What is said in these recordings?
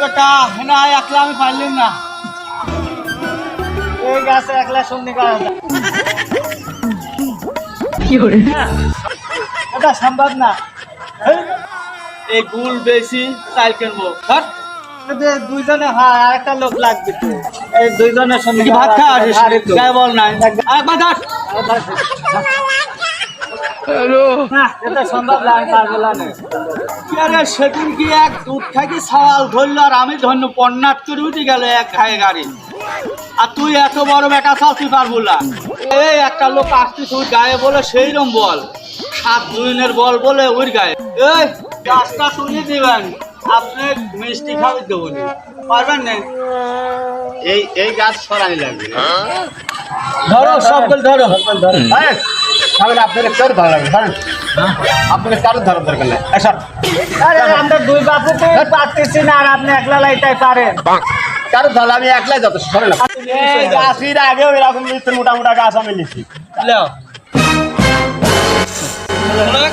বেটা না একলা আমি পারলাম না এই গাছে একলা শুননি করা যায়। এটা সম্ভব না এই, গুল বেশি চাল কিনবো ধর। দুইজনে হয় আর একটা লোক লাগবে। এই দুইজনের সঙ্গে ভাত খাওয়া গায়ে বল নাই একবার ধর। না, এটা সম্ভব না আমি পারব না কি আরে সেদিন কি এক দুধ থাকি সওয়াল ধরলো আর আমি ধন্য পন্নাত করে উঠে গেল এক ঘায়ে গাড়ি। আর তুই এত বড় বেটা চাল তুই পারব না এই একটা লোক আসতে তুই গায়ে বলে সেই রকম বল। সাত দুইনের বল বলে ওর গায়ে। এই গাছটা তুলে দিবেন আপনি মিষ্টি খাবি দেবো পারবেন না? এই এই গাছ সরানি লাগবে। ধরো সকল ধরো। হ্যাঁ তাহলে আপনাদের কার ধরা লাগবে ধরেন আপনাদের কারও ধরার দরকার নেই আচ্ছা আরে আমরা দুই বাপু তো পারতেছি না আর আপনি একলা লাইটাই পারেন। কারও ধরা আমি একলাই যত সরে না এই গাছের আগেও এরকম লিখতে মোটা মোটা গাছ আমি লিখি লেও জানেন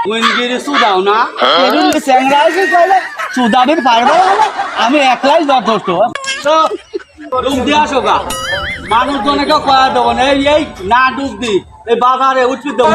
লাই উইনগিরি সুদাও না এরুন চ্যাংরা আছে কইলে সুদাবের পারব না? আমি একলাই যথেষ্ট তো ডুব দিয়ে আসো গা। মানুষ জনেকে কয়া দেবো না এই না ডুব দি এই বাজারে উঠবি দেবো